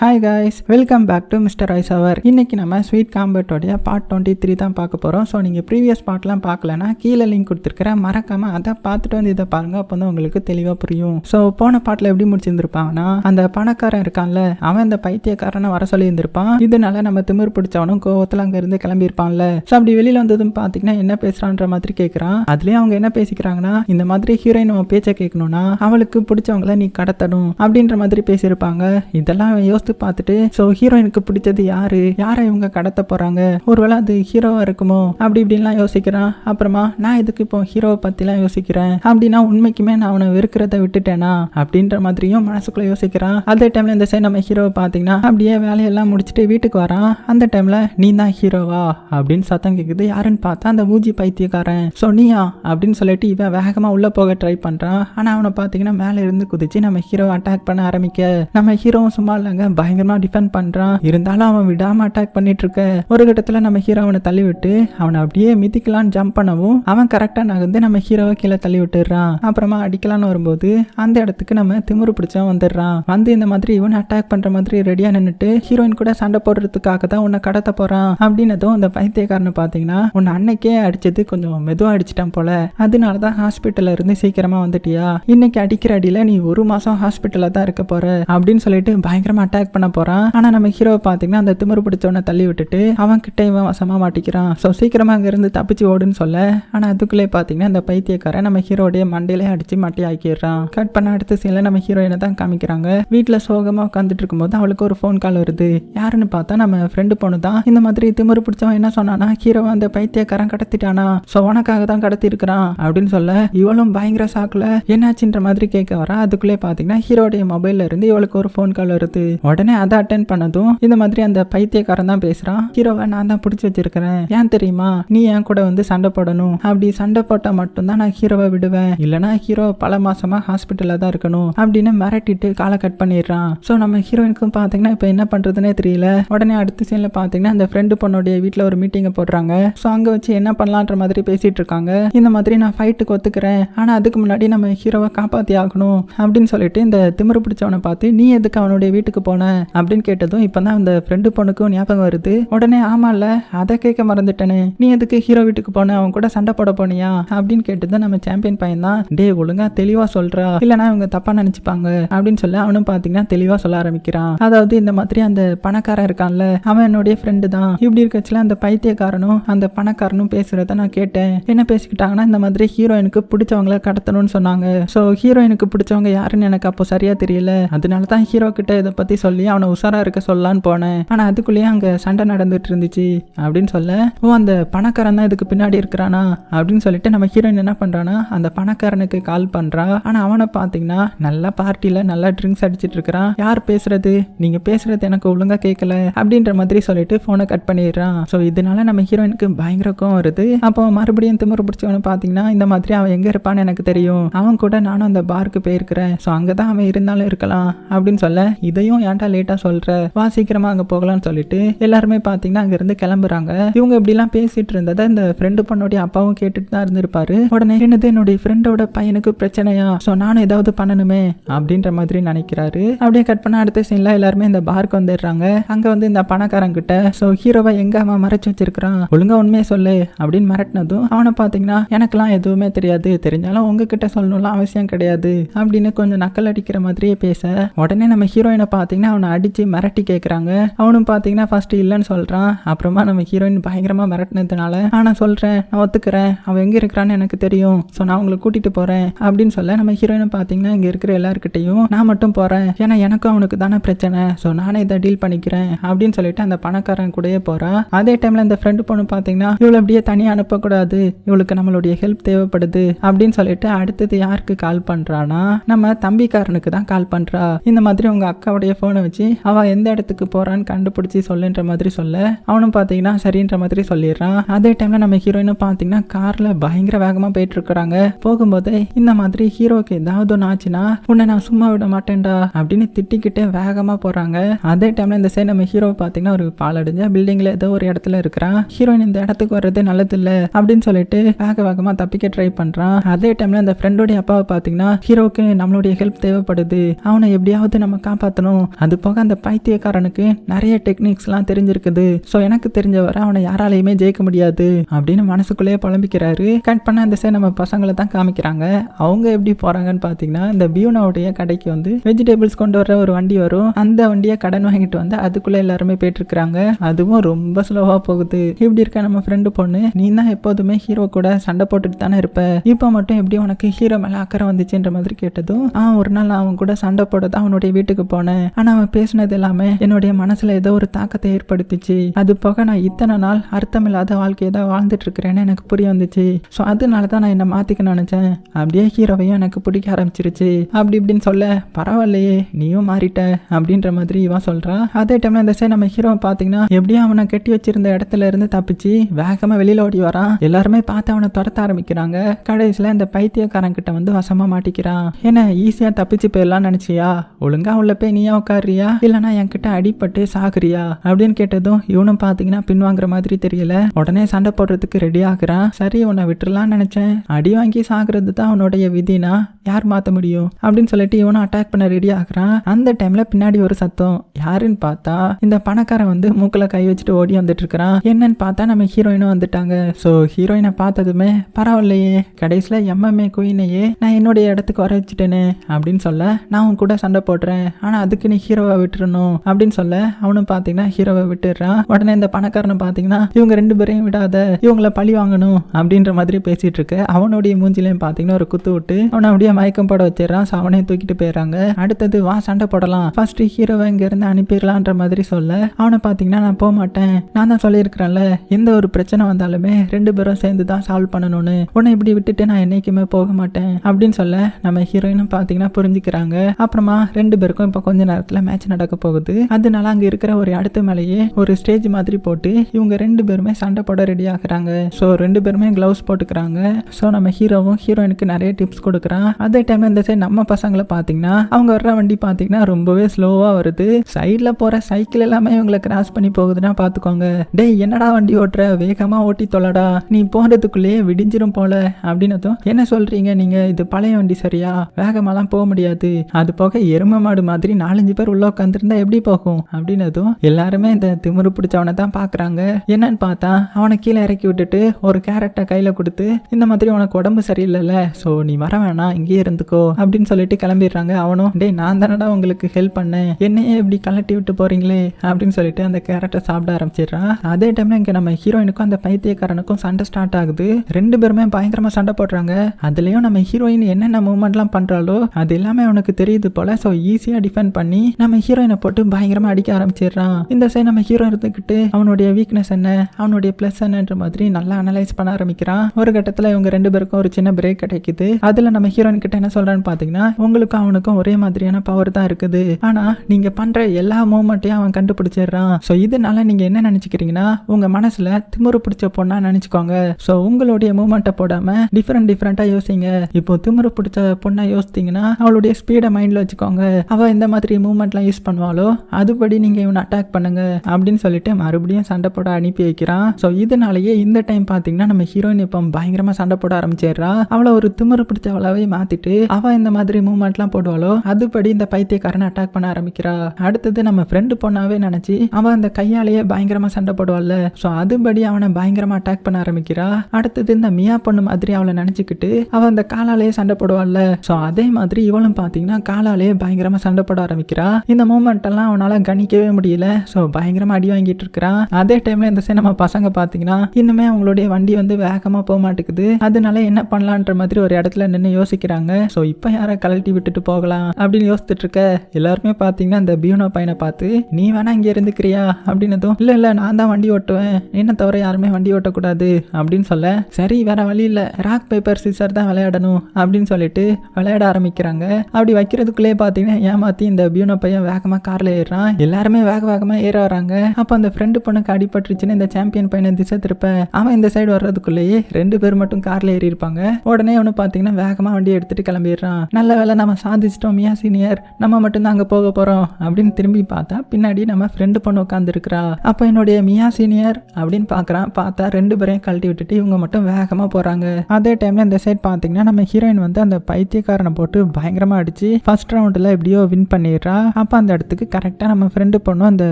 Hi guys welcome back to mister ice அவர் இன்னைக்கு நம்ம sweet காம்பர்ட்டோடைய பார்ட் டுவெண்ட்டி த்ரீ தான் பார்க்க போகிறோம் ஸோ நீங்கள் ப்ரீவியஸ் பார்ட்லாம் பார்க்கலனா கீழே லிங்க் கொடுத்துருக்கிறேன் மறக்காம அதை பார்த்துட்டு வந்து இதை பாருங்க. அப்போ தான் உங்களுக்கு தெளிவாக புரியும். ஸோ போன பாட்டில் எப்படி முடிச்சிருந்துருப்பாங்கன்னா அந்த பணக்காரன் இருக்கான்ல அவன் அந்த பைத்தியக்காரனை வர சொல்லியிருந்திருப்பான். இதனால நம்ம திமிர் பிடிச்சவனும் கோவத்தில் அங்கேருந்து கிளம்பியிருப்பான்ல. ஸோ அப்படி வெளியில் வந்ததும் பார்த்தீங்கன்னா என்ன பேசுகிறான்ற மாதிரி கேட்குறான் அதுலேயும் அவங்க என்ன பேசிக்கிறாங்கன்னா இந்த மாதிரி ஹீரோயின் அவன் பேச்சை கேட்கணும்னா அவளுக்கு பிடிச்சவங்கள நீ கடத்தணும் அப்படின்ற மாதிரி பேசியிருப்பாங்க. இதெல்லாம் யோசி யோசித்து பார்த்துட்டு ஸோ ஹீரோயினுக்கு பிடிச்சது யாரு? யாரை இவங்க கடத்த போறாங்க? ஒருவேளை அது ஹீரோவா இருக்குமோ? அப்படி இப்படின்லாம் யோசிக்கிறான் அப்புறமா நான் இதுக்கு இப்போ ஹீரோவை பத்திலாம் யோசிக்கிறேன்? அப்படின்னா உண்மைக்குமே நான் அவனை வெறுக்கிறத விட்டுட்டேனா? அப்படின்ற மாதிரியும் மனசுக்குள்ள யோசிக்கிறான் அதே டைம்ல இந்த சைடு நம்ம ஹீரோவை பார்த்தீங்கன்னா அப்படியே வேலையெல்லாம் முடிச்சுட்டு வீட்டுக்கு வரான் அந்த டைம்ல நீ தான் ஹீரோவா அப்படின்னு சத்தம் கேட்குது யாருன்னு பார்த்தா அந்த ஊஜி பைத்தியக்காரன். ஸோ நீயா? அப்படின்னு சொல்லிட்டு இவன் வேகமா உள்ள போக ட்ரை பண்றான். ஆனா அவனை பார்த்தீங்கன்னா மேலே இருந்து குதிச்சு நம்ம ஹீரோ அட்டாக் பண்ண ஆரம்பிக்க. நம்ம ஹீரோவும் சும்மா இல்லைங்க. பயங்கரமா டிஃபெண்ட் பண்றான். இருந்தாலும் அவன் விடாம அட்டாக் பண்ணிட்டு இருக்க ஒரு கட்டத்துல நம்ம ஹீரோ அவனை தள்ளி விட்டு அவனை அப்படியே மிதிக்கலான்னு ஜம்ப் பண்ணவும் அவன் கரெக்டா நகர்ந்து நம்ம ஹீரோவை கீழே தள்ளி விட்டுறான் அப்புறமா அடிக்கலான்னு வரும்போது அந்த இடத்துக்கு நம்ம திமிரு பிடிச்சவன் வந்துடுறான். வந்து இந்த மாதிரி இவன் அட்டாக் பண்ற மாதிரி ரெடியா நின்றுட்டு ஹீரோயின் கூட சண்டை போடுறதுக்காக தான் உன்னை கடத்த போறான். அப்படின்னதும் அந்த பைத்தியக்காரனை பாத்தீங்கன்னா உன்னை அன்னைக்கே அடிச்சது கொஞ்சம் மெதுவா அடிச்சிட்டான் போல. அதனால தான் ஹாஸ்பிட்டல்ல இருந்து சீக்கிரமா வந்துட்டியா? இன்னைக்கு அடிக்கிற அடியில நீ ஒரு மாசம் ஹாஸ்பிட்டல்ல தான் இருக்க போற. அப்படின்னு சொல்லிட்டு பயங்கரமா அட்டாக் பண்ண போறான். ஆனா நம்ம ஹீரோவை பாத்தீங்கன்னா அந்த திமிரு பிடிச்சவனை தள்ளி விட்டுட்டு அவன் கிட்ட இவன் வசமா மாட்டிக்கிறான். ஸோ சீக்கிரமா அங்க இருந்து தப்பிச்சு ஓடுன்னு சொல்ல. ஆனா அதுக்குள்ளே பாத்தீங்கன்னா அந்த பைத்தியக்காரன் நம்ம ஹீரோடைய மண்டையிலே அடிச்சு மட்டி ஆக்கிடுறான். கட் பண்ண அடுத்த சீன்ல நம்ம ஹீரோயினை தான் காமிக்கிறாங்க. வீட்டுல சோகமா உட்காந்துட்டு இருக்கும்போது அவளுக்கு ஒரு ஃபோன் கால் வருது. யாருன்னு பார்த்தா நம்ம ஃப்ரெண்டு பொண்ணு தான். இந்த மாதிரி திமிரு பிடிச்சவன் என்ன சொன்னானா ஹீரோவை அந்த பைத்தியக்காரன் கடத்திட்டானா. ஸோ உனக்காக தான் கடத்தி இருக்கிறான் அப்படின்னு சொல்ல. இவளும் பயங்கர சாக்குல என்னாச்சுன்ற மாதிரி கேட்க வரா? அதுக்குள்ளே பாத்தீங்கன்னா ஹீரோடைய மொபைல்ல இருந்து இவளுக்கு ஒரு ஃபோன் கால் வருது. உடனே அதை அட்டன் பண்ணதும் இந்த மாதிரி அந்த பைத்தியக்காரன் தான் பேசுறான். ஹீரோவை நான் தான் பிடிச்சி வச்சிருக்கிறேன். ஏன் தெரியுமா? நீ என் கூட வந்து சண்டை போடணும். அப்படி சண்டை போட்டா மட்டும்தான் நான் ஹீரோவை விடுவேன். இல்லனா ஹீரோ பல மாசமா ஹாஸ்பிட்டல்ல தான் இருக்கணும் அப்படின்னு மிரட்டிட்டு காலை கட் பண்ணிடுறான். ஸோ நம்ம ஹீரோயினுக்கும் பாத்தீங்கன்னா இப்போ என்ன பண்றதுன்னே தெரியல. உடனே அடுத்த சீன்ல பாத்தீங்கன்னா அந்த ஃப்ரெண்டு பொண்ணுடைய வீட்டில் ஒரு மீட்டிங்கை போடுறாங்க. ஸோ அங்க வச்சு என்ன பண்ணலான்ற மாதிரி பேசிட்டு இருக்காங்க. இந்த மாதிரி நான் ஃபைட்டுக்கு ஒத்துக்கிறேன். ஆனா அதுக்கு முன்னாடி நம்ம ஹீரோவை காப்பாத்தி ஆகணும் அப்படின்னு சொல்லிட்டு இந்த திமிரு பிடிச்சவனை பார்த்து நீ எதுக்கு அவனுடைய வீட்டுக்கு போன அப்படின்னு கேட்டதும் இப்பதான் அந்த ஃப்ரெண்டு பொண்ணுக்கும் ஞாபகம் வருது. உடனே ஆமால அதை கேட்க மறந்துட்டேனே. நீ எதுக்கு ஹீரோ வீட்டுக்கு போன? அவன் கூட சண்டை போட போனியா? அப்படின்னு கேட்டது நம்ம சாம்பியன் பையன் தான் டே ஒழுங்கா தெளிவா சொல்றா. இல்லனா இவங்க தப்பா நினைச்சுப்பாங்க. அப்படின்னு சொல்லி அவனும் பாத்தீங்கன்னா தெளிவா சொல்ல ஆரம்பிக்கிறான். அதாவது இந்த மாதிரி அந்த பணக்காரன் இருக்கான்ல அவன் என்னுடைய ஃப்ரெண்டு தான். இப்படி இருக்கச்சுல அந்த பைத்தியக்காரனும் அந்த பணக்காரனும் பேசுறத நான் கேட்டேன். என்ன பேசிக்கிட்டாங்கன்னா இந்த மாதிரி ஹீரோயினுக்கு பிடிச்சவங்கள கடத்தணும்னு சொன்னாங்க. ஸோ ஹீரோயினுக்கு பிடிச்சவங்க யாருன்னு எனக்கு அப்போ சரியா தெரியல. அதனால தான் ஹீரோ கிட்ட இதை பத்தி சொல்லி அவனை உஷாரா இருக்க சொல்லலான்னு போனேன். ஆனா அதுக்குள்ளேயே அங்க சண்டை நடந்துட்டு இருந்துச்சு அப்படின்னு சொல்ல ஓ அந்த பணக்காரன் தான் இதுக்கு பின்னாடி இருக்கிறானா? அப்படின்னு சொல்லிட்டு நம்ம ஹீரோயின் என்ன பண்றானா அந்த பணக்காரனுக்கு கால் பண்றா. ஆனா அவனை பாத்தீங்கன்னா நல்லா பார்ட்டியில் நல்லா ட்ரிங்க்ஸ் அடிச்சிட்டு இருக்கிறான். யார் பேசுறது? நீங்க பேசுறது எனக்கு ஒழுங்கா கேட்கல அப்படின்ற மாதிரி சொல்லிட்டு போனை கட் பண்ணிடுறான். ஸோ இதனால நம்ம ஹீரோயினுக்கு பயங்கர கோவம் வருது. அப்போ மறுபடியும் திமுறை பிடிச்சவனு பாத்தீங்கன்னா இந்த மாதிரி அவன் எங்க இருப்பான்னு எனக்கு தெரியும். அவன் கூட நானும் அந்த பாருக்கு போயிருக்கிறேன். ஸோ அங்கதான் அவன் இருந்தாலும் இருக்கலாம் அப்படின்னு சொல்ல இதையும் ஏன்டா லேட்டா சொல்ற? வா சீக்கிரமா அங்க போகலாம்னு சொல்லிட்டு எல்லாருமே பாத்தீங்கன்னா அங்க இருந்து கிளம்புறாங்க. இவங்க இப்படி எல்லாம் பேசிட்டு இருந்ததை இந்த ஃப்ரெண்டு பொண்ணுடைய அப்பாவும் கேட்டுட்டு தான் இருந்திருப்பாரு. உடனே என்னது என்னுடைய ஃப்ரெண்டோட பையனுக்கு பிரச்சனையா? ஸோ நானும் ஏதாவது பண்ணணுமே? அப்படின்ற மாதிரி நினைக்கிறாரு. அப்படியே கட் பண்ண அடுத்த சீன்ல எல்லாருமே இந்த பார்க்கு வந்துடுறாங்க. அங்க வந்து இந்த பணக்காரங்க கிட்ட ஸோ ஹீரோவை எங்க அவன் மறைச்சு வச்சிருக்கிறான்? ஒழுங்கா உண்மையை சொல்லு அப்படின்னு மிரட்டினதும் அவனை பாத்தீங்கன்னா எனக்குலாம் எதுவுமே தெரியாது. தெரிஞ்சாலும் உங்ககிட்ட சொல்லணும்லாம் அவசியம் கிடையாது அப்படின்னு கொஞ்சம் நக்கல் அடிக்கிற மாதிரியே பேச உடனே நம்ம ஹீரோயினை பாத்தீங்கன்னா அவனை அடித்து மிரட்டி கேட்குறாங்க அவனும் பார்த்தீங்கன்னா ஃபஸ்ட்டு இல்லைன்னு சொல்கிறான் அப்புறமா நம்ம ஹீரோயின் பயங்கரமாக மிரட்டினதுனால நான் சொல்கிறேன் நான் ஒத்துக்கிறேன். அவன் எங்கே இருக்கிறான்னு எனக்கு தெரியும். ஸோ நான் உங்களை கூட்டிகிட்டு போகிறேன் அப்படின்னு சொல்ல நம்ம ஹீரோயினை பார்த்தீங்கன்னா இங்கே இருக்கிற எல்லாருக்கிட்டையும் நான் மட்டும் போகிறேன் ஏன்னா எனக்கும் அவனுக்கு தானே பிரச்சனை. ஸோ நானே இதை டீல் பண்ணிக்கிறேன். அப்படின்னு சொல்லிட்டு அந்த பணக்காரன் கூடயே போகிறான் அதே டைமில் இந்த ஃப்ரெண்டு பொண்ணு பார்த்தீங்கன்னா இவளை அப்படியே தனியாக அனுப்பக்கூடாது. இவளுக்கு நம்மளுடைய ஹெல்ப் தேவைப்படுது. அப்படின்னு சொல்லிட்டு அடுத்தது யாருக்கு கால் பண்ணுறானா நம்ம தம்பிக்காரனுக்கு தான் கால் பண்ணுறா இந்த மாதிரி உங்கள் அக்காவுடைய போனை வச்சு அவன் எந்த இடத்துக்கு போகிறான்னு கண்டுபிடிச்சி சொல்லுன்ற மாதிரி சொல்ல. அவனும் பார்த்தீங்கன்னா சரின்ற மாதிரி சொல்லிடுறான். அதே டைமில் நம்ம ஹீரோயினும் பார்த்தீங்கன்னா காரில் பயங்கர வேகமாக போயிட்டு இருக்கிறாங்க போகும்போது இந்த மாதிரி ஹீரோக்கு ஏதாவது ஒன்று ஆச்சுன்னா உன்னை நான் சும்மா விட மாட்டேன்டா அப்படின்னு திட்டிக்கிட்டே வேகமாக போகிறாங்க அதே டைமில் இந்த சைடு நம்ம ஹீரோ பார்த்தீங்கன்னா ஒரு பாலடைஞ்ச பில்டிங்கில் ஏதோ ஒரு இடத்துல இருக்கிறான். ஹீரோயின் இந்த இடத்துக்கு வர்றது நல்லது அப்படின்னு சொல்லிட்டு வேக வேகமாக தப்பிக்க ட்ரை பண்ணுறான் அதே டைமில் அந்த ஃப்ரெண்டோடைய அப்பாவை பார்த்தீங்கன்னா ஹீரோக்கு நம்மளுடைய ஹெல்ப் தேவைப்படுது. அவனை எப்படியாவது நம்ம காப்பாற்றணும் அது போக அந்த பைத்தியக்காரனுக்கு நிறைய டெக்னிக்ஸ்லாம் தெரிஞ்சிருக்குது. ஸோ எனக்கு தெரிஞ்சவரை அவனை யாராலையுமே ஜெயிக்க முடியாது அப்படின்னு மனசுக்குள்ளேயே புலம்பிக்கிறாரு. கட் பண்ண அந்த சைடு நம்ம பசங்களை தான் காமிக்கிறாங்க. அவங்க எப்படி போறாங்கன்னு பார்த்தீங்கன்னா இந்த பியூனாவுடைய கடைக்கு வந்து வெஜிடபிள்ஸ் கொண்டு வர ஒரு வண்டி வரும். அந்த வண்டியை கடன் வாங்கிட்டு வந்து அதுக்குள்ளே எல்லாருமே போயிட்டுருக்குறாங்க. அதுவும் ரொம்ப ஸ்லோவாக போகுது. இப்படி இருக்க நம்ம ஃப்ரெண்டு பொண்ணு நீ தான் எப்போதுமே ஹீரோ கூட சண்டை போட்டுட்டு தானே இருப்ப. இப்போ மட்டும் எப்படி உனக்கு ஹீரோ மேலே அக்கறை வந்துச்சுன்ற மாதிரி கேட்டதும் ஆ ஒரு நாள் அவன் கூட சண்டை போட தான் அவனுடைய வீட்டுக்கு போனேன். ஆனால் அவன் பேசினது எல்லாமே என்னுடைய மனசில் ஏதோ ஒரு தாக்கத்தை ஏற்படுத்துச்சு. அது போக நான் இத்தனை நாள் அர்த்தமில்லாத வாழ்க்கையை தான் வாழ்ந்துட்டு இருக்கிறேன்னு எனக்கு புரிய வந்துச்சு. ஸோ அதனால தான் நான் என்னை மாற்றிக்க நினச்சேன். அப்படியே ஹீரோவையும் எனக்கு பிடிக்க ஆரம்பிச்சிருச்சு. அப்படி இப்படின்னு சொல்ல பரவாயில்லையே நீயும் மாறிட்ட அப்படின்ற மாதிரி இவன் சொல்கிறான் அதே டைமில் இந்த சைடு நம்ம ஹீரோவை பார்த்தீங்கன்னா எப்படியும் அவனை கட்டி வச்சிருந்த இடத்துல இருந்து தப்பிச்சு வேகமாக வெளியில ஓடி வரான் எல்லாருமே பார்த்து அவனை துரத்த ஆரம்பிக்கிறாங்க. கடைசியில் இந்த பைத்தியக்காரன் கிட்ட வந்து வசமாக மாட்டிக்கிறான். என்ன ஈஸியாக தப்பிச்சு போயிடலாம்னு நினச்சியா? ஒழுங்காக உள்ள போய் நீயா உட்காருறியா இல்லைனா என்கிட்ட அடிபட்டு சாகுறியா? அப்படின்னு கேட்டதும் இவனும் பாத்தீங்கன்னா பின்வாங்குற மாதிரி தெரியல. உடனே சண்டை போடுறதுக்கு ரெடி ஆகுறான். சரி உன்னை விட்டுறலாம்னு நினைச்சேன். அடி வாங்கி சாகுறது தான் அவனுடைய விதினா? யார் மாத்த முடியும்? அப்படின்னு சொல்லிட்டு இவனும் அட்டாக் பண்ண ரெடி ஆகுறான். அந்த டைம்ல பின்னாடி ஒரு சத்தம். யாருன்னு பார்த்தா இந்த பணக்காரன் வந்து மூக்கில் கை வச்சுட்டு ஓடி வந்துட்டு இருக்கிறான். என்னன்னு பார்த்தா நம்ம ஹீரோயினும் வந்துட்டாங்க. ஸோ ஹீரோயினை பார்த்ததுமே பரவாயில்லையே. கடைசியில் எம்எம்ஏ குயினையே நான் என்னுடைய இடத்துக்கு வர வச்சுட்டேனே அப்படின்னு சொல்ல நான் உன் கூட சண்டை போடுறேன். ஆனால் அதுக்கு நீ ஹீரோவை விட்டுறணும் அப்படின்னு சொல்ல அவனும் பார்த்தீங்கன்னா ஹீரோவை விட்டுடுறான் உடனே இந்த பணக்காரனை பார்த்தீங்கன்னா இவங்க ரெண்டு பேரையும் விடாத இவங்கள பழி வாங்கணும் அப்படின்ற மாதிரி பேசிட்டு இருக்கு. அவனுடைய மூஞ்சிலையும் பார்த்தீங்கன்னா ஒரு குத்து விட்டு அவனை அப்படியே மயக்கம் போட வச்சிடறான். ஸோ அவனையும் தூக்கிட்டு போயிடுறாங்க. அடுத்தது வா சண்டை போடலாம். ஃபர்ஸ்ட் ஹீரோவை இங்க இருந்து அனுப்பிடலான்ற மாதிரி சொல்ல அவனை பார்த்தீங்கன்னா நான் போக மாட்டேன். நான் தான் சொல்லியிருக்கிறேன்ல. எந்த ஒரு பிரச்சனை வந்தாலுமே ரெண்டு பேரும் சேர்ந்து தான் சால்வ் பண்ணணும்னு. உன்னை இப்படி விட்டுட்டு நான் என்னைக்குமே போக மாட்டேன். அப்படின்னு சொல்ல நம்ம ஹீரோயினும் பார்த்தீங்கன்னா புரிஞ்சுக்கிறாங்க. அப்புறமா ரெண்டு பேருக்கும் இப்போ கொஞ்ச நேரத்தில் மேட்ச் நடக்க போகுது. அதனால அங்க இருக்கிற ஒரு அடுத்த மேலேயே ஒரு ஸ்டேஜ் மாதிரி போட்டு இவங்க ரெண்டு பேருமே சண்டை போட ரெடி ஆகுறாங்க. ஸோ ரெண்டு பேருமே க்ளவுஸ் போட்டுக்கிறாங்க. ஸோ நம்ம ஹீரோவும் ஹீரோயினுக்கு நிறைய டிப்ஸ் கொடுக்குறான். அதே டைம் இந்த சைடு நம்ம பசங்களை பார்த்தீங்கன்னா அவங்க வர்ற வண்டி பார்த்தீங்கன்னா ரொம்பவே ஸ்லோவாக வருது. சைடில் போகிற சைக்கிள் எல்லாமே இவங்களை கிராஸ் பண்ணி போகுதுன்னா பார்த்துக்கோங்க டேய் என்னடா வண்டி ஓட்டுற? வேகமாக ஓட்டி தொலைடா. நீ போகிறதுக்குள்ளேயே விடிஞ்சிரும் போல. அப்படின்னதும் என்ன சொல்கிறீங்க நீங்கள் இது பழைய வண்டி சரியா? வேகமாலாம் போக முடியாது. அது போக எரும மாடு மாதிரி நாலஞ்சு பேர் உள்ள உட்காந்துருந்தா எப்படி போகும்? அப்படின்னதும் எல்லாருமே இந்த திமிரு பிடிச்சவனை தான் பார்க்குறாங்க என்னன்னு பார்த்தா அவனை கீழே இறக்கி விட்டுட்டு ஒரு கேரட்டை கையில் கொடுத்து இந்த மாதிரி உனக்கு உடம்பு சரியில்லைல்ல ஸோ நீ வர வேணாம் இங்கேயே இருந்துக்கோ அப்படின்னு சொல்லிட்டு கிளம்பிடுறாங்க அவனும். டேய் நான் தானடா உங்களுக்கு ஹெல்ப் பண்ணேன். என்னையே இப்படி கலட்டி விட்டு போறீங்களே அப்படின்னு சொல்லிட்டு அந்த கேரட்டை சாப்பிட ஆரம்பிச்சிடுறான் அதே டைம்ல இங்கே நம்ம ஹீரோயினுக்கும் அந்த பைத்தியக்காரனுக்கும் சண்டை ஸ்டார்ட் ஆகுது. ரெண்டு பேருமே பயங்கரமா சண்டை போடுறாங்க. அதுலயும் நம்ம ஹீரோயின் என்னென்ன மூவ்மெண்ட்லாம் பண்றாலோ அது எல்லாமே அவனுக்கு தெரியுது போல ஸோ ஈஸியா டிஃபெண்ட் பண்ணி நம்ம ஹீரோயினை போட்டு பயங்கரமாக அடிக்க ஆரம்பிச்சிடுறான். இந்த சைடு நம்ம ஹீரோ இருந்துக்கிட்டு அவனுடைய வீக்னஸ் என்ன அவனுடைய ப்ளஸ் என்னன்ற மாதிரி நல்லா அனலைஸ் பண்ண ஆரம்பிக்கிறான். ஒரு கட்டத்தில் இவங்க ரெண்டு பேருக்கும் ஒரு சின்ன பிரேக் கிடைக்குது. அதில் நம்ம ஹீரோயின் கிட்ட என்ன சொல்கிறான்னு பார்த்தீங்கன்னா உங்களுக்கும் அவனுக்கும் ஒரே மாதிரியான பவர் தான் இருக்குது. ஆனால் நீங்கள் பண்ணுற எல்லா மூமெண்ட்டையும் அவன் கண்டுபிடிச்சிடுறான். ஸோ இதனால நீங்கள் என்ன நினச்சிக்கிறீங்கன்னா உங்கள் மனசில் திமுரு பிடிச்ச பொண்ணா நினச்சிக்கோங்க. ஸோ உங்களுடைய மூமெண்ட்டை போடாமல் டிஃப்ரெண்ட் டிஃப்ரெண்ட்டாக யோசிங்க. இப்போ திமுரு பிடிச்ச பொண்ணாக யோசித்தீங்கன்னா அவளுடைய ஸ்பீடை மைண்டில் வச்சுக்கோங்க. அவள் இந்த மாதிரி மூமெண்ட் மூமெண்ட்லாம் யூஸ் பண்ணுவாளோ? அதுபடி நீங்கள் இவனை அட்டாக் பண்ணுங்க அப்படின்னு சொல்லிட்டு மறுபடியும் சண்டை போட அனுப்பி வைக்கிறான். ஸோ இதனாலேயே இந்த டைம் பார்த்தீங்கன்னா நம்ம ஹீரோயின் இப்போ பயங்கரமாக சண்டை போட ஆரம்பிச்சிடுறா. அவளை ஒரு திமிரு பிடிச்சவளாவே மாற்றிட்டு அவள் இந்த மாதிரி மூவ்மெண்ட்லாம் போடுவாளோ? அதுபடி இந்த பைத்தியக்காரனை அட்டாக் பண்ண ஆரம்பிக்கிறா. அடுத்தது நம்ம ஃப்ரெண்டு பொண்ணாவே நினச்சி அவன் அந்த கையாலேயே பயங்கரமாக சண்டை போடுவாள்ல. ஸோ அதுபடி அவனை பயங்கரமாக அட்டாக் பண்ண ஆரம்பிக்கிறா. அடுத்தது இந்த மியா பொண்ணு மாதிரி அவளை நினச்சிக்கிட்டு அவன் அந்த காலாலேயே சண்டை போடுவாள்ல. ஸோ அதே மாதிரி இவளும் பார்த்தீங்கன்னா காலாலேயே பயங்கரமாக சண்டை போட ஆரம்பிக்கிறா. இந்த மூமெண்ட் எல்லாம் அவனால கணிக்கவே முடியல. ஸோ பயங்கரமா அடி வாங்கிட்டு இருக்கிறான் அதே டைம்ல இந்த சைடு நம்ம பசங்க பார்த்தீங்கன்னா இன்னுமே அவங்களுடைய வண்டி வந்து வேகமா போக மாட்டேங்குது. அதனால என்ன பண்ணலான்ற மாதிரி ஒரு இடத்துல நின்று யோசிக்கிறாங்க. ஸோ இப்போ யாரை கழட்டி விட்டுட்டு போகலாம் அப்படின்னு யோசிச்சுட்டு இருக்க எல்லாருமே பார்த்தீங்கன்னா இந்த பியூனோ பையனை பார்த்து நீ வேணா இங்கே இருந்துக்கிறியா? அப்படின்னதும் இல்லை இல்லை நான் தான் வண்டி ஓட்டுவேன். என்ன தவிர யாருமே வண்டி ஓட்டக்கூடாது. அப்படின்னு சொல்ல சரி வேற வழி இல்லை. ராக் பேப்பர் சிசர் தான் விளையாடணும். அப்படின்னு சொல்லிட்டு விளையாட ஆரம்பிக்கிறாங்க. அப்படி வைக்கிறதுக்குள்ளே பார்த்தீங்கன்னா ஏமாத்தி இந்த பியூனோ பையன் வேகமாக காரில் ஏறுறான். எல்லாருமே வேக வேகமாக ஏற வராங்க. அப்போ அந்த ஃப்ரெண்டு பொண்ணுக்கு அடிபட்டுருச்சுன்னு இந்த சாம்பியன் பையனை திசை திருப்ப அவன் இந்த சைடு வர்றதுக்குள்ளேயே ரெண்டு பேர் மட்டும் காரில் ஏறி இருப்பாங்க உடனே அவனு பார்த்தீங்கன்னா வேகமாக வண்டி எடுத்துட்டு கிளம்பிடுறான். நல்ல வேலை நம்ம சாதிச்சிட்டோம் மியா சீனியர். நம்ம மட்டும்தான் அங்கே போக போகிறோம் அப்படின்னு திரும்பி பார்த்தா பின்னாடி நம்ம ஃப்ரெண்டு பொண்ணு உட்காந்துருக்கிறா அப்போ என்னுடைய மியா சீனியர் அப்படின்னு பார்க்குறான் பார்த்தா ரெண்டு பேரையும் கழட்டி விட்டுட்டு இவங்க மட்டும் வேகமாக போகிறாங்க அதே டைமில் இந்த சைட் பார்த்தீங்கன்னா நம்ம ஹீரோயின் வந்து அந்த பைத்தியக்காரனை போட்டு பயங்கரமாக அடிச்சு ஃபர்ஸ்ட் ரவுண்டில் எப்படியோ வின் பண்ணிடுறா. அப்போ அந்த இடத்துக்கு கரெக்டாக நம்ம ஃப்ரெண்டு பொண்ணும் அந்த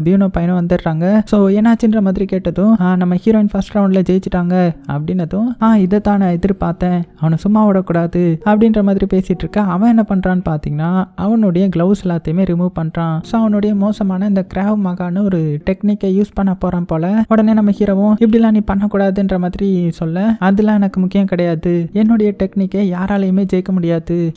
பியூனோ பையனும் வந்துடுறாங்க. ஸோ என்னாச்சுன்ற மாதிரி கேட்டதும் "ஆ, நம்ம ஹீரோயின் ஃபர்ஸ்ட் ரவுண்டில் ஜெயிச்சிட்டாங்க. அப்படின்னதும் ஆ இதை தான் நான் எதிர்பார்த்தேன். அவனை சும்மா விடக்கூடாது. அப்படின்ற மாதிரி பேசிகிட்டு இருக்க அவன் என்ன பண்ணுறான்னு பார்த்தீங்கன்னா அவனுடைய க்ளவுஸ் எல்லாத்தையுமே ரிமூவ் பண்ணுறான் ஸோ அவனுடைய மோசமான இந்த கிராவ் மகான்னு ஒரு டெக்னிக்கை யூஸ் பண்ண போகிறான் போல. உடனே நம்ம ஹீரோவும் இப்படிலாம் நீ பண்ணக்கூடாதுன்ற மாதிரி சொல்ல அதெல்லாம் எனக்கு முக்கியம் கிடையாது. என்னுடைய டெக்னிக்கை யாராலையுமே ஜெயிக்க முடியாது.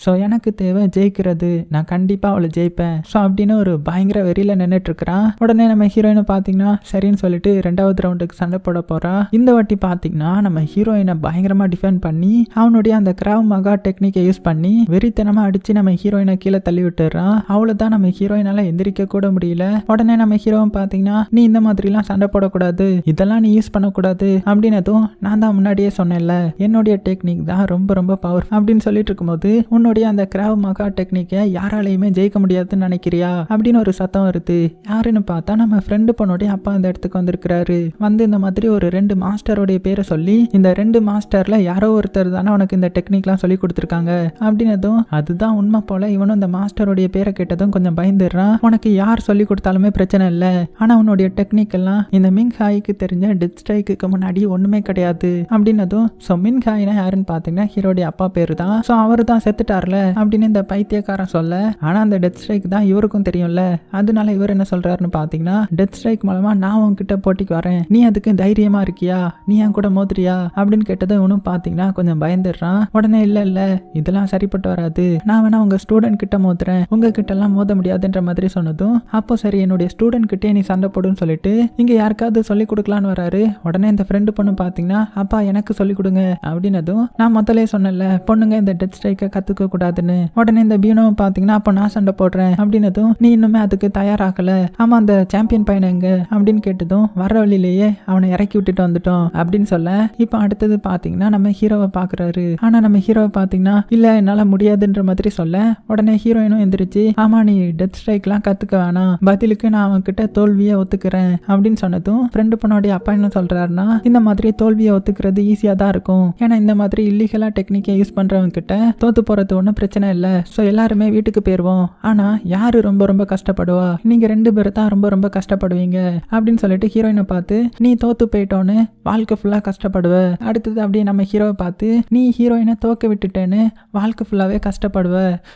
ஸோ எனக்கு தேவை ஜெயிக்கிறது. நான் கண்டிப்பாக அவளை ஜெயிப்பேன். ஸோ அப்படின்னு ஒரு பயங்கர வெறியில் நின்றுட்டு இருக்கிறான் உடனே நம்ம ஹீரோயினை பார்த்தீங்கன்னா சரின்னு சொல்லிட்டு ரெண்டாவது ரவுண்டுக்கு சண்டை போட போறா. இந்த வாட்டி பார்த்தீங்கன்னா நம்ம ஹீரோயினை பயங்கரமாக டிஃபெண்ட் பண்ணி அவனுடைய அந்த கிராவ் மகா டெக்னிக்கை யூஸ் பண்ணி வெறித்தனமாக அடிச்சு நம்ம ஹீரோயினை கீழே தள்ளி விட்டுறான். அவ்வளோதான் நம்ம ஹீரோயினால எந்திரிக்க கூட முடியல. உடனே நம்ம ஹீரோவும் பார்த்தீங்கன்னா நீ இந்த மாதிரிலாம் சண்டை போடக்கூடாது. இதெல்லாம் நீ யூஸ் பண்ணக்கூடாது. அப்படின்னதும் நான் தான் முன்னாடியே சொன்னேன்ல என்னுடைய டெக்னிக் தான் ரொம்ப ரொம்ப பவர் அப்படின்னு சொல்லிட்டு இருக்கும்போது உன்னுடைய அந்த கிராவ் மகா டெக்னிக்கை யாராலையுமே ஜெயிக்க முடியாதுன்னு வந்துட்டியா அப்படின்னு ஒரு சத்தம் வருது. யாருன்னு பார்த்தா நம்ம ஃப்ரெண்டு பொண்ணுடைய அப்பா அந்த இடத்துக்கு வந்திருக்கிறாரு. வந்து இந்த மாதிரி ஒரு ரெண்டு மாஸ்டருடைய பேரை சொல்லி இந்த ரெண்டு மாஸ்டர்ல யாரோ ஒருத்தர் தானே உனக்கு இந்த டெக்னிக்லாம் சொல்லி கொடுத்துருக்காங்க. அப்படின்னதும் அதுதான் உண்மை போல இவனும் இந்த மாஸ்டருடைய பேரை கேட்டதும் கொஞ்சம் பயந்துடுறான். உனக்கு யார் சொல்லி கொடுத்தாலுமே பிரச்சனை இல்லை. ஆனா உன்னுடைய டெக்னிக் எல்லாம் இந்த மிங் ஹாய்க்கு தெரிஞ்ச டெத் ஸ்ட்ரைக்கு முன்னாடி ஒண்ணுமே கிடையாது. அப்படின்னதும் ஸோ மின் ஹாய்னா யாருன்னு பார்த்தீங்கன்னா ஹீரோடைய அப்பா பேரு தான். ஸோ அவர் தான் செத்துட்டார்ல? அப்படின்னு இந்த பைத்தியக்காரன் சொல்ல ஆனா அந்த டெத் ஸ்ட்ரைக் தான் எல்லாருக்கும் தெரியும்ல? அதனால இவர் என்ன சொல்றாருன்னு பார்த்தீங்கன்னா டெத் ஸ்ட்ரைக் மூலமா நான் உன்கிட்ட போட்டிக்கு வரேன். நீ அதுக்கு தைரியமா இருக்கியா? நீ என் கூட மோதுறியா அப்படின்னு கேட்டதும் இவனும் பார்த்தீங்கன்னா கொஞ்சம் பயந்துடுறான். உடனே இல்ல இல்ல. இதெல்லாம் சரிப்பட்டு வராது. நான் வேணா உங்க ஸ்டூடெண்ட் கிட்ட மோதுறேன். உங்க கிட்ட எல்லாம் மோத முடியாதுன்ற மாதிரி சொன்னதும் அப்போ சரி என்னுடைய ஸ்டூடெண்ட் கிட்டே நீ சண்டை போடுன்னு சொல்லிட்டு இங்க யாருக்காவது சொல்லி கொடுக்கலான்னு வராரு. உடனே இந்த ஃப்ரெண்டு பொண்ணு பார்த்தீங்கன்னா அப்பா எனக்கு சொல்லி கொடுங்க. அப்படின்னதும் நான் முதல்ல சொன்னேன்ல பொண்ணுங்க இந்த டெத் ஸ்ட்ரைக்கை கத்துக்க கூடாதுன்னு. உடனே இந்த பீனோவை பார்த்தீங்கன்னா அப்போ நான் சண்டை போடுறேன். அப்படின்னதும் நீ இன்னுமே அதுக்கு தயாராகல. ஆமா அந்த சாம்பியன் பையன் எங்க? அப்படின்னு கேட்டதும் வர வழியிலேயே அவனை இறக்கி விட்டுட்டு வந்துட்டோம். அப்படின்னு சொல்ல இப்போ அடுத்தது பார்த்தீங்கன்னா நம்ம ஹீரோவை பாக்குறாரு. ஆனா நம்ம ஹீரோவை பார்த்தீங்கன்னா இல்ல என்னால முடியாதுன்ற மாதிரி சொல்ல. உடனே ஹீரோயினும் எந்திரிச்சு ஆமா நீ டெத் ஸ்ட்ரைக்லாம் கத்துக்க வேணாம். பதிலுக்கு நான் அவன்கிட்ட தோல்வியை ஒத்துக்கிறேன். அப்படின்னு சொன்னதும் ஃப்ரெண்டு பொண்ணோடைய அப்பா என்ன சொல்றாருன்னா இந்த மாதிரி தோல்வியை ஒத்துக்கிறது ஈஸியா தான் இருக்கும். ஏன்னா இந்த மாதிரி இல்லீகலா டெக்னிக்கை யூஸ் பண்றவங்க கிட்ட தோத்து போறது ஒன்றும் பிரச்சனை இல்லை. ஸோ எல்லாருமே வீட்டுக்கு போயிடுவோம் ஆனா யாரு ரொம்ப ரொம்ப கஷ்டப்படுவா. நீங்க ரெண்டு பேரும் தான் ரொம்ப ரொம்ப கஷ்டப்படுவீங்க. அப்படின்னு சொல்லிட்டு ஹீரோயினை பார்த்து நீ தோத்து போயிட்டோன்னு வாழ்க்கை ஃபுல்லா கஷ்டப்படுவ. அடுத்தது அப்படியே நம்ம ஹீரோவை பார்த்து நீ ஹீரோயினை தோக்க விட்டுட்டேன்னு வாழ்க்கை ஃபுல்லாவே கஷ்டப்படுவ.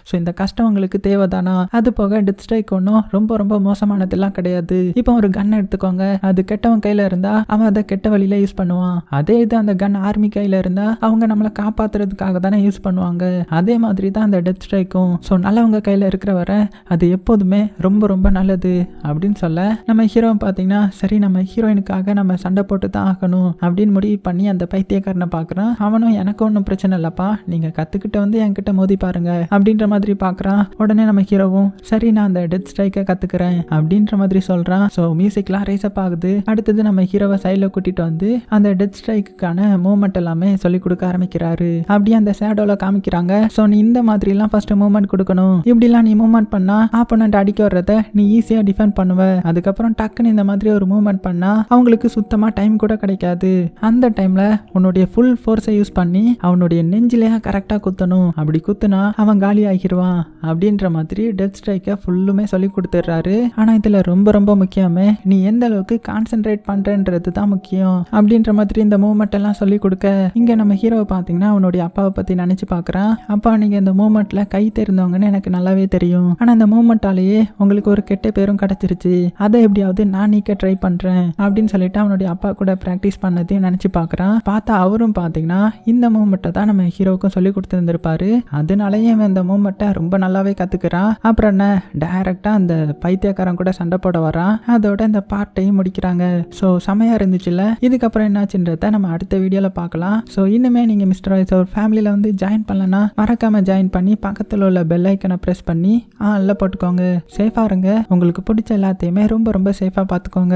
ஸோ இந்த கஷ்டம் உங்களுக்கு தேவைதானா? அது போக டெத் ஸ்ட்ரைக் ஒன்றும் ரொம்ப ரொம்ப மோசமானதெல்லாம் கிடையாது. இப்போ ஒரு கன் எடுத்துக்கோங்க. அது கெட்டவன் கையில இருந்தா அவன் அதை கெட்ட வழியில யூஸ் பண்ணுவான். அதே இது அந்த கன் ஆர்மி கையில இருந்தா அவங்க நம்மளை காப்பாத்துறதுக்காக தானே யூஸ் பண்ணுவாங்க. அதே மாதிரி தான் அந்த டெத் ஸ்ட்ரைக்கும் ஸோ நல்லவங்க கையில இருக்கிற வரை அது எப்போதுமே ரொம்ப ரொம்ப நல்லது அப்படின்னு சொல்ல நம்ம ஹீரோ பார்த்தீங்கன்னா சரி நம்ம ஹீரோயினுக்காக நம்ம சண்டை போட்டு தான் ஆகணும் அப்படின்னு முடிவு பண்ணி அந்த பைத்தியக்காரனை பார்க்குறான். அவனும் எனக்கு ஒன்றும் பிரச்சனை இல்லைப்பா. நீங்கள் கற்றுக்கிட்ட வந்து என்கிட்ட மோதி பாருங்க. அப்படின்ற மாதிரி பார்க்குறான். உடனே நம்ம ஹீரோவும் சரி நான் அந்த டெத் ஸ்ட்ரைக்கை கற்றுக்கிறேன் அப்படின்ற மாதிரி சொல்கிறான் ஸோ மியூசிக்லாம் ரைஸ் அப் ஆகுது. அடுத்தது நம்ம ஹீரோவை சைடில் கூட்டிட்டு வந்து அந்த டெத் ஸ்ட்ரைக்குக்கான மூமெண்ட் எல்லாமே சொல்லி கொடுக்க ஆரம்பிக்கிறாரு. அப்படியே அந்த ஷேடோவில் காமிக்கிறாங்க. ஸோ நீ இந்த மாதிரிலாம் ஃபர்ஸ்ட் மூமெண்ட் கொடுக்கணும். இப்படிலாம் நீ மூமெண்ட் பண்ணா ஆப்போனண்ட் அடிக்க வர்றத நீ ஈஸியாக டிஃபெண்ட் பண்ணுவ. அதுக்கப்புறம் டக்குன்னு இந்த மாதிரி ஒரு மூமெண்ட் பண்ணால் அவங்களுக்கு சுத்தமாக டைம் கூட கிடைக்காது. அந்த டைமில் உன்னுடைய ஃபுல் ஃபோர்ஸை யூஸ் பண்ணி அவனுடைய நெஞ்சிலேயே கரெக்டாக குத்தணும். அப்படி குத்துனா அவன் காலி ஆகிடுவான் அப்படின்ற மாதிரி டெத் ஸ்ட்ரைக்கை ஃபுல்லுமே சொல்லி கொடுத்துட்றாரு. ஆனால் இதில் ரொம்ப ரொம்ப முக்கியமே நீ எந்த அளவுக்கு கான்சென்ட்ரேட் பண்ணுறன்றது தான் முக்கியம். அப்படின்ற மாதிரி இந்த மூமெண்ட் எல்லாம் சொல்லி கொடுக்க இங்கே நம்ம ஹீரோவை பார்த்தீங்கன்னா அவனுடைய அப்பாவை பற்றி நினச்சி பார்க்குறான் அப்பா நீங்கள் இந்த மூமெண்ட்டில் கை தெரிந்தவங்கன்னு எனக்கு நல்லாவே தெரியும். ஆனால் இந்த மூமெண்ட்டாலேயே உங்களுக்கு ஒரு கெட்ட பேரும் கிடச்சிருச்சு. அதை எப்படியாவது நான் நீக்க ட்ரை பண்ணுறேன் அப்படின்னு சொல்லிட்டு அவனுடைய அப்பா கூட ப்ராக்டிஸ் பண்ணதையும் நினச்சி பார்க்குறான் பார்த்தா அவரும் பார்த்தீங்கன்னா இந்த மூமெண்ட்டை தான் நம்ம ஹீரோவுக்கும் சொல்லி கொடுத்துருந்துருப்பாரு. அதனாலயே அவன் இந்த மூமெண்ட்டை ரொம்ப நல்லாவே கற்றுக்கிறான் அப்புறம் என்ன டைரக்டாக அந்த பைத்தியக்காரன் கூட சண்டை போட வரான் அதோட இந்த பார்ட்டையும் முடிக்கிறாங்க. ஸோ செமையாக இருந்துச்சுல்ல. இதுக்கப்புறம் என்னாச்சுன்றத நம்ம அடுத்த வீடியோவில் பார்க்கலாம் ஸோ இன்னுமே நீங்கள் மிஸ்டர் வாய்ஸ் ஒரு ஃபேமிலியில் வந்து ஜாயின் பண்ணலன்னா மறக்காமல் ஜாயின் பண்ணி பக்கத்தில் உள்ள பெல் ஐக்கனை ப்ரெஸ் பண்ணி ஆ போட்டு போட்டுக்கோங்க சேஃபாக இருங்க. உங்களுக்கு பிடிச்ச எல்லாத்தையுமே ரொம்ப ரொம்ப சேஃபாக பார்த்துக்கோங்க